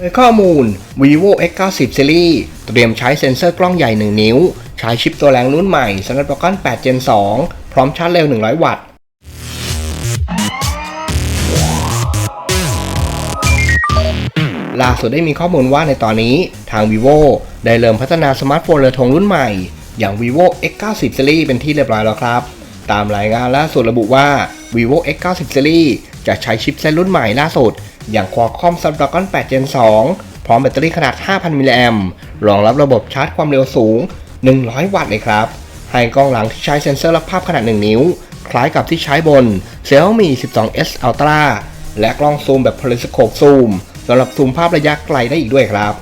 โดยข้อมูล vivo x 9 0 series เตรียมใช้เซ็นเซอร์กล้องใหญ่ 1 นิ้ว ใช้ชิปตัวแรงรุ่นใหม่ Snapdragon 8 Gen 2 พร้อมชาร์จเร็ว 100 วัตต์ ล่าสุดได้มีข้อมูลว่าในตอนนี้ทาง vivo ได้เริ่มพัฒนาสมาร์ทโฟนเรือธงรุ่นใหม่ อย่าง vivo x 9 0 series เป็นที่เรียบร้อยแล้วครับ ตามรายงานล่าสุดระบุว่า vivo x 9 0 series จะใช้ชิปเซตรุ่นใหม่ล่าสุด อย่าง Qualcomm Snapdragon 8 Gen 2 พร้อมแบตเตอรี่ขนาด 5,000 มิลลิแอมรองรับระบบชาร์จความเร็วสูง 100 วัตต์เลยครับ ให้กล้องหลังที่ใช้เซ็นเซอร์รับภาพขนาด 1 นิ้ว คล้ายกับที่ใช้บน Xiaomi 12s Ultra และกล้องซูมแบบ Periscope Zoom สำหรับซูมภาพระยะไกลได้อีกด้วยครับ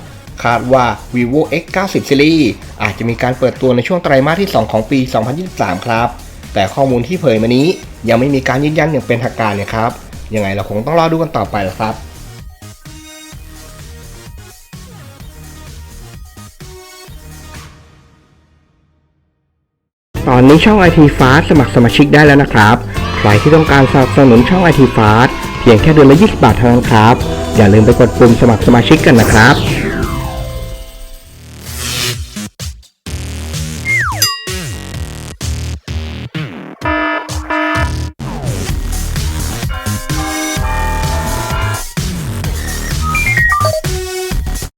คาดว่า vivo x 9 0 series อาจจะมีการเปิดตัวในช่วงไตรมาสที่ 2 ของปี 2023 ครับ แต่ข้อมูลที่เผยมานี้ยังไม่มีการยืนยันอย่างเป็นทางการเนะครับ ยังไงเราคงต้องรอดูกันต่อไปละครับตอนนี้ช่อง IT Fast สมัครสมาชิกได้แล้วนะครับ ใครที่ต้องการสนับสนุนช่อง IT Fast เพียงแค่เดือนละ 20 บาทเท่านั้นครับ อย่าลืมไปกดปุ่มสมัครสมาชิกกันนะครับ